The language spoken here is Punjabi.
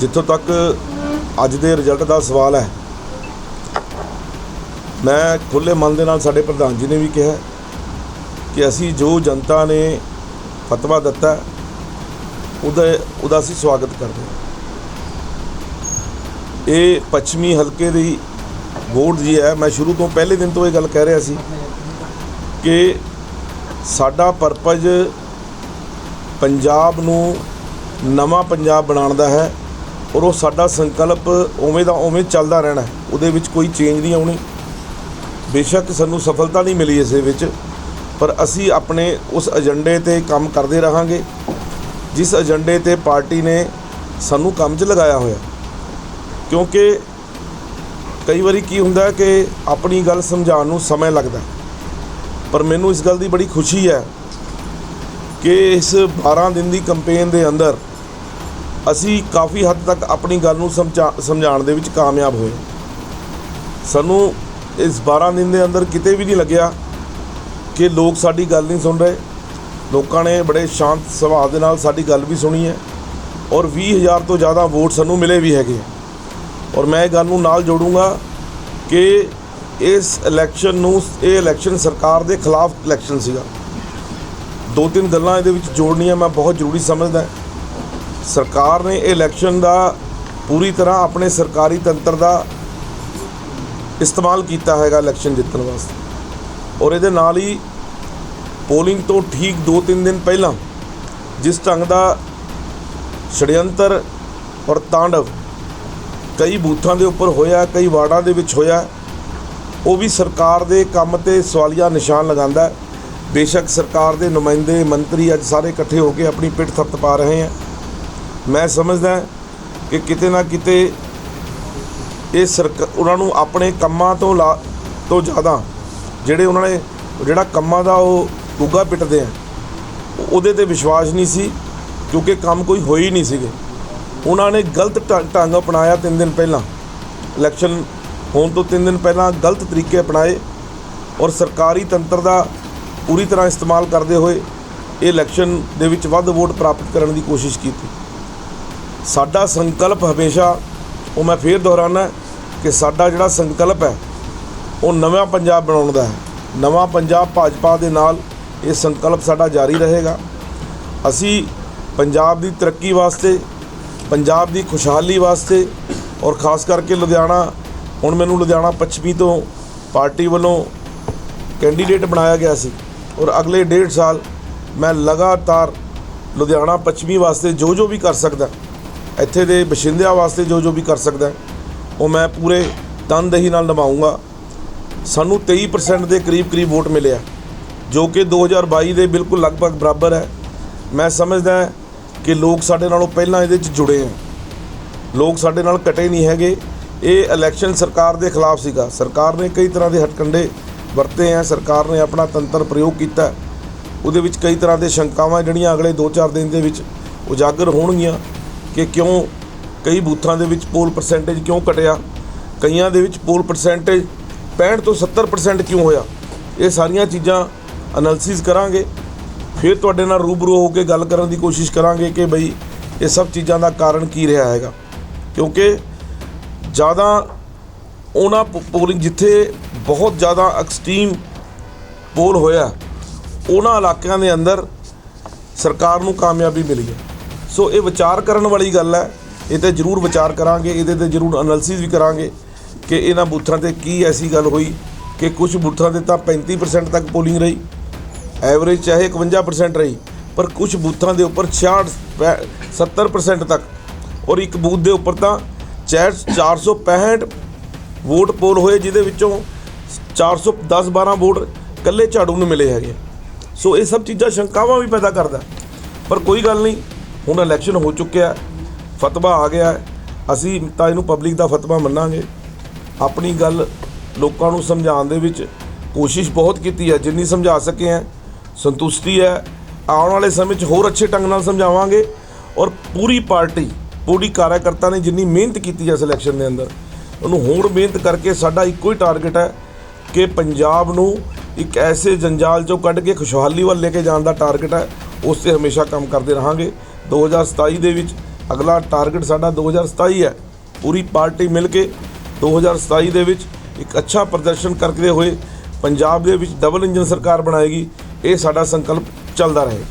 ਜਿੱਥੋਂ ਤੱਕ ਅੱਜ ਦੇ ਰਿਜ਼ਲਟ ਦਾ ਸਵਾਲ ਹੈ ਮੈਂ ਖੁੱਲੇ ਮਨ ਦੇ ਨਾਲ ਸਾਡੇ ਪ੍ਰਧਾਨ ਜੀ ਨੇ ਵੀ ਕਿਹਾ ਕਿ ਅਸੀਂ ਜੋ ਜਨਤਾ ਨੇ ਫਤਵਾ ਦਿੱਤਾ ਹੈ, ਉਹਦਾ ਉਹਦਾ ਅਸੀਂ ਸਵਾਗਤ ਕਰਦੇ ਹਾਂ। ਇਹ ਪੱਛਮੀ ਹਲਕੇ ਦੀ ਵੋਟ ਜੀ ਹੈ। ਮੈਂ ਸ਼ੁਰੂ ਤੋਂ ਪਹਿਲੇ ਦਿਨ ਤੋਂ ਇਹ ਗੱਲ ਕਹਿ ਰਿਹਾ ਸੀ ਕਿ ਸਾਡਾ ਪਰਪਸ ਪੰਜਾਬ ਨੂੰ ਨਵਾਂ ਪੰਜਾਬ ਬਣਾਉਣ ਦਾ ਹੈ। ਔਰ ਉਹ ਸਾਡਾ ਸੰਕਲਪ ਉਵੇਂ ਦਾ ਉਵੇਂ ਚੱਲਦਾ ਰਹਿਣਾ ਉਹਦੇ ਵਿੱਚ ਕੋਈ ਚੇਂਜ ਨਹੀਂ ਆਉਣੀ। ਬੇਸ਼ੱਕ ਸਾਨੂੰ ਸਫਲਤਾ ਨਹੀਂ ਮਿਲੀ ਇਸ ਵਿੱਚ, ਪਰ ਅਸੀਂ ਆਪਣੇ ਉਸ ਏਜੰਡੇ ਤੇ ਕੰਮ ਕਰਦੇ ਰਹਾਂਗੇ। ਜਿਸ ਏਜੰਡੇ ਤੇ ਪਾਰਟੀ ਨੇ ਸਾਨੂੰ ਕੰਮ 'ਚ ਲਗਾਇਆ ਹੋਇਆ। ਕਿਉਂਕਿ ਕਈ ਵਾਰੀ ਕੀ ਹੁੰਦਾ ਕਿ ਆਪਣੀ ਗੱਲ ਸਮਝਾਉਣ ਨੂੰ ਸਮਾਂ ਲੱਗਦਾ ਪਰ ਮੈਨੂੰ ਇਸ ਗੱਲ ਦੀ ਬੜੀ ਖੁਸ਼ੀ ਹੈ ਕਿ ਇਸ 12 ਦਿਨ ਦੀ ਕੈਂਪੇਨ ਦੇ ਅੰਦਰ ਅਸੀਂ ਕਾਫੀ ਹੱਦ ਤੱਕ ਆਪਣੀ ਗੱਲ ਨੂੰ ਸਮਝਾ, ਸਮਝਾਉਣ ਦੇ ਵਿੱਚ ਕਾਮਯਾਬ ਹੋਏ। ਸਾਨੂੰ ਇਸ 12 ਦਿਨ ਦੇ ਅੰਦਰ ਕਿਤੇ ਵੀ ਨਹੀਂ ਲੱਗਿਆ ਕਿ ਲੋਕ ਸਾਡੀ ਗੱਲ ਨਹੀਂ ਸੁਣ ਰਹੇ। ਲੋਕਾਂ ਨੇ ਬੜੇ ਸ਼ਾਂਤ ਸੁਭਾਅ ਦੇ ਨਾਲ ਸਾਡੀ ਗੱਲ ਵੀ ਸੁਣੀ ਹੈ ਔਰ 20000 ਤੋਂ ਜ਼ਿਆਦਾ ਵੋਟ ਸਾਨੂੰ ਮਿਲੇ ਵੀ ਹੈਗੇ। ਔਰ ਮੈਂ ਇਹ ਗੱਲ ਨੂੰ ਨਾਲ ਜੋੜੂੰਗਾ ਕਿ ਇਸ ਇਲੈਕਸ਼ਨ ਨੂੰ, ਇਹ ਇਲੈਕਸ਼ਨ ਸਰਕਾਰ ਦੇ ਖਿਲਾਫ ਇਲੈਕਸ਼ਨ ਸੀਗਾ। ਦੋ ਤਿੰਨ ਗੱਲਾਂ ਇਹਦੇ ਵਿੱਚ ਜੋੜਨੀਆਂ ਮੈਂ ਬਹੁਤ ਜ਼ਰੂਰੀ ਸਮਝਦਾ। ਸਰਕਾਰ ਨੇ ਇਲੈਕਸ਼ਨ ਦਾ ਪੂਰੀ ਤਰ੍ਹਾਂ ਆਪਣੇ ਸਰਕਾਰੀ ਤੰਤਰ ਦਾ ਇਸਤੇਮਾਲ ਕੀਤਾ ਹੈਗਾ ਇਲੈਕਸ਼ਨ ਜਿੱਤਣ ਵਾਸਤੇ। ਔਰ ਇਹਦੇ ਨਾਲ ਹੀ ਪੋਲਿੰਗ ਤੋਂ ਠੀਕ 2-3 ਦਿਨ ਪਹਿਲਾਂ ਜਿਸ ਢੰਗ ਦਾ ਛੜਯੰਤਰ ਔਰ ਤਾਂਡਵ ਕਈ ਬੂਥਾਂ ਦੇ ਉੱਪਰ ਹੋਇਆ, ਕਈ ਵਾਰਡਾਂ ਦੇ ਵਿੱਚ ਹੋਇਆ, ਉਹ ਵੀ ਸਰਕਾਰ ਦੇ ਕੰਮ ਤੇ ਸਵਾਲੀਆ ਨਿਸ਼ਾਨ ਲਗਾਉਂਦਾ ਬੇਸ਼ੱਕ ਸਰਕਾਰ ਦੇ ਨੁਮਾਇੰਦੇ ਮੰਤਰੀ ਅੱਜ ਸਾਰੇ ਇਕੱਠੇ ਹੋ ਕੇ ਆਪਣੀ ਪਿੱਠ ਥੱਪ ਪਾ ਰਹੇ ਹੈ। ਮੈਂ ਸਮਝਦਾ ਕਿ ਕਿਤੇ ਨਾ ਕਿਤੇ ਇਹ ਸਰਕ, ਉਹਨਾਂ ਨੂੰ ਆਪਣੇ ਕੰਮਾਂ ਤੋਂ ਲਾ, ਤੋਂ ਜ਼ਿਆਦਾ ਜਿਹੜੇ ਉਹਨਾਂ ਨੇ, ਜਿਹੜਾ ਕੰਮਾਂ ਦਾ ਉਹ ਗੁੱਗਾ ਪਿੱਟਦੇ ਆ, ਉਹਦੇ ਤੇ ਵਿਸ਼ਵਾਸ ਨਹੀਂ ਸੀ, ਕਿਉਂਕਿ ਕੰਮ ਕੋਈ ਹੋਈ ਹੀ ਨਹੀਂ ਸੀਗੇ। ਉਹਨਾਂ ਨੇ ਗਲਤ ਢੰ- ਢੰਗ ਅਪਣਾਇਆ ਤਿੰਨ ਦਿਨ ਪਹਿਲਾਂ। ਇਲੈਕਸ਼ਨ ਹੋਣ ਤੋਂ ਤਿੰਨ ਦਿਨ ਪਹਿਲਾਂ ਗਲਤ ਤਰੀਕੇ ਅਪਣਾਏ ਔਰ ਸਰਕਾਰੀ ਤੰਤਰ ਦਾ ਪੂਰੀ ਤਰ੍ਹਾਂ ਇਸਤੇਮਾਲ ਕਰਦੇ ਹੋਏ ਇਹ ਇਲੈਕਸ਼ਨ ਦੇ ਵਿੱਚ ਵੱਧ ਵੋਟ ਪ੍ਰਾਪਤ ਕਰਨ ਦੀ ਕੋਸ਼ਿਸ਼ ਕੀਤੀ। ਸਾਡਾ ਸੰਕਲਪ ਹਮੇਸ਼ਾ, ਉਹ ਮੈਂ ਫੇਰ ਦੁਹਰਾਨਾ ਕਿ ਸਾਡਾ ਜਿਹੜਾ ਸੰਕਲਪ ਹੈ, ਉਹ ਨਵਾਂ ਪੰਜਾਬ ਬਣਾਉਣ ਦਾ ਹੈ। ਨਵਾਂ ਪੰਜਾਬ ਭਾਜਪਾ ਦੇ ਨਾਲ ਇਹ ਸੰਕਲਪ ਸਾਡਾ ਜਾਰੀ ਰਹੇਗਾ। ਅਸੀਂ ਪੰਜਾਬ ਦੀ ਤਰੱਕੀ ਵਾਸਤੇ, ਪੰਜਾਬ ਦੀ ਖੁਸ਼ਹਾਲੀ ਵਾਸਤੇ ਔਰ ਖਾਸ ਕਰਕੇ ਲੁਧਿਆਣਾ, ਹੁਣ ਮੈਨੂੰ ਲੁਧਿਆਣਾ ਪੱਛਮੀ ਤੋਂ ਪਾਰਟੀ ਵੱਲੋਂ ਕੈਂਡੀਡੇਟ ਬਣਾਇਆ ਗਿਆ ਸੀ ਔਰ ਅਗਲੇ ਡੇਢ ਸਾਲ ਮੈਂ ਲਗਾਤਾਰ ਲੁਧਿਆਣਾ ਪੱਛਮੀ ਵਾਸਤੇ ਜੋ ਜੋ ਵੀ ਕਰ ਸਕਦਾ ਇੱਥੇ ਦੇ ਬਸ਼ਿੰਦਿਆਂ ਵਾਸਤੇ ਜੋ ਜੋ ਵੀ ਕਰ ਸਕਦਾ ਉਹ ਮੈਂ ਪੂਰੇ ਤਨਦੇਹੀ ਨਾਲ ਨਿਭਾਊਂਗਾ। ਸਾਨੂੰ 23% ਦੇ ਕਰੀਬ ਕਰੀਬ ਵੋਟ ਮਿਲਿਆ ਜੋ ਕਿ 2022 ਦੇ ਬਿਲਕੁਲ ਲਗਭਗ ਬਰਾਬਰ ਹੈ। ਮੈਂ ਸਮਝਦਾ ਕਿ ਲੋਕ ਸਾਡੇ ਨਾਲੋਂ ਪਹਿਲਾਂ ਇਹਦੇ 'ਚ ਜੁੜੇ ਹੈ। ਲੋਕ ਸਾਡੇ ਨਾਲ ਕਟੇ ਨਹੀਂ ਹੈਗੇ। ਇਹ ਇਲੈਕਸ਼ਨ ਸਰਕਾਰ ਦੇ ਖਿਲਾਫ ਸੀਗਾ। ਸਰਕਾਰ ਨੇ ਕਈ ਤਰ੍ਹਾਂ ਦੇ ਹਟਕੰਡੇ ਵਰਤੇ ਹੈ ਸਰਕਾਰ ਨੇ ਆਪਣਾ ਤੰਤਰ ਪ੍ਰਯੋਗ ਕੀਤਾ। ਉਹਦੇ ਵਿੱਚ ਕਈ ਤਰ੍ਹਾਂ ਦੇ ਸ਼ੰਕਾਵਾਂ ਜਿਹੜੀਆਂ ਅਗਲੇ 2-4 ਦਿਨ ਦੇ ਵਿੱਚ ਉਜਾਗਰ ਹੋਣਗੀਆਂ। ਕਿ ਕਿਉਂ ਕਈ ਬੂਥਾਂ ਦੇ ਵਿੱਚ ਪੋਲ ਪਰਸੈਂਟੇਜ ਕਿਉਂ ਘਟਿਆ? ਕਈਆਂ ਦੇ ਵਿੱਚ ਪੋਲ ਪਰਸੈਂਟੇਜ 65 ਤੋਂ 70% ਕਿਉਂ ਹੋਇਆ? ਇਹ ਸਾਰੀਆਂ ਚੀਜ਼ਾਂ ਐਨਾਲਿਸਿਸ ਕਰਾਂਗੇ। ਫਿਰ ਤੁਹਾਡੇ ਨਾਲ ਰੂਬਰੂ ਹੋ ਕੇ ਗੱਲ ਕਰਨ ਦੀ ਕੋਸ਼ਿਸ਼ ਕਰਾਂਗੇ ਕਿ ਬਈ ਇਹ ਸਭ ਚੀਜ਼ਾਂ ਦਾ ਕਾਰਨ ਕੀ ਰਿਹਾ ਹੈਗਾ। ਕਿਉਂਕਿ ਜ਼ਿਆਦਾ ਉਹਨਾਂ ਪੋਲਿੰਗ ਜਿੱਥੇ ਬਹੁਤ ਜ਼ਿਆਦਾ ਐਕਸਟ੍ਰੀਮ ਪੋਲ ਹੋਇਆ, ਉਹਨਾਂ ਇਲਾਕਿਆਂ ਦੇ ਅੰਦਰ ਸਰਕਾਰ ਨੂੰ ਕਾਮਯਾਬੀ ਮਿਲੀ ਹੈ। ਸੋ ਇਹ ਵਿਚਾਰ ਕਰਨ ਵਾਲੀ ਗੱਲ ਹੈ। ਇਹ ਤੇ ਜ਼ਰੂਰ ਵਿਚਾਰ ਕਰਾਂਗੇ। ਇਹਦੇ ਤੇ ਜ਼ਰੂਰ ਐਨਾਲਿਸਿਸ ਵੀ ਕਰਾਂਗੇ ਕਿ ਇਹਨਾਂ ਬੂਥਾਂ ਤੇ ਕੀ ਐਸੀ ਗੱਲ ਹੋਈ ਕਿ ਕੁਝ ਬੂਥਾਂ ਤੇ ਤਾਂ 35% ਤੱਕ ਪੋਲਿੰਗ ਰਹੀ। ਐਵਰੇਜ ਚਾਹੇ 51% ਰਹੀ, ਪਰ ਕੁਝ ਬੂਥਾਂ ਦੇ ਉੱਪਰ 66 ਪੈ- 70% ਤੱਕ। ਔਰ ਇੱਕ ਬੂਥ ਦੇ ਉੱਪਰ ਤਾਂ ਚਾਰ 465 ਵੋਟ ਪੋਲ ਹੋਏ, ਜਿਹਦੇ ਵਿੱਚੋਂ 410 12 ਵੋਟ ਕੱਲੇ ਝਾੜੂ ਨੂੰ ਮਿਲੇ ਹੈਗੇ। ਸੋ ਇਹ ਸਭ ਚੀਜ਼ਾਂ ਸ਼ੰਕਾਵਾਂ ਵੀ ਪੈਦਾ ਕਰਦਾ। ਪਰ ਕੋਈ ਗੱਲ ਨਹੀਂ ਹੁਣ ਇਲੈਕਸ਼ਨ ਹੋ ਚੁੱਕਿਆ ਫਤਵਾ ਆ ਗਿਆ ਅਸੀਂ ਤਾਂ ਇਹਨੂੰ ਪਬਲਿਕ ਦਾ ਫਤਵਾ ਮੰਨਾਂਗੇ। ਆਪਣੀ ਗੱਲ ਲੋਕਾਂ ਨੂੰ ਸਮਝਾਉਣ ਦੇ ਵਿੱਚ ਕੋਸ਼ਿਸ਼ ਬਹੁਤ ਕੀਤੀ ਹੈ, ਜਿੰਨੀ ਸਮਝਾ ਸਕੇ ਹੈ, ਸੰਤੁਸ਼ਟੀ ਹੈ। ਆਉਣ ਵਾਲੇ ਸਮੇਂ 'ਚ ਹੋਰ ਅੱਛੇ ਢੰਗ ਨਾਲ ਸਮਝਾਵਾਂਗੇ ਔਰ ਪੂਰੀ ਪਾਰਟੀ, ਪੂਰੀ ਕਾਰਜਕਰਤਾ ਨੇ ਜਿੰਨੀ ਮਿਹਨਤ ਕੀਤੀ ਹੈ ਇਸ ਇਲੈਕਸ਼ਨ ਦੇ ਅੰਦਰ, ਉਹਨੂੰ ਹੋਰ ਮਿਹਨਤ ਕਰਕੇ ਸਾਡਾ ਇੱਕੋ ਹੀ ਟਾਰਗੇਟ ਹੈ ਕਿ ਪੰਜਾਬ ਨੂੰ ਇੱਕ ਐਸੇ ਜੰਜਾਲ 'ਚੋਂ ਕੱਢ ਕੇ ਖੁਸ਼ਹਾਲੀ ਵੱਲ ਲੈ ਕੇ ਜਾਣ ਦਾ ਟਾਰਗੇਟ ਹੈ, ਉਸ ਤੇ ਹਮੇਸ਼ਾ ਕੰਮ ਕਰਦੇ ਰਹਾਂਗੇ। 2027 ਦੇ ਵਿੱਚ ਅਗਲਾ ਟਾਰਗੇਟ ਸਾਡਾ 2027 ਹੈ। ਪੂਰੀ ਪਾਰਟੀ ਮਿਲ ਕੇ 2027 ਦੇ ਵਿੱਚ ਇੱਕ ਅੱਛਾ ਪ੍ਰਦਰਸ਼ਨ ਕਰਦੇ ਹੋਏ। ਪੰਜਾਬ ਦੇ ਵਿੱਚ ਡਬਲ ਇੰਜਨ ਸਰਕਾਰ ਬਣਾਏਗੀ। ਇਹ ਸਾਡਾ ਸੰਕਲਪ ਚੱਲਦਾ ਰਹੇ।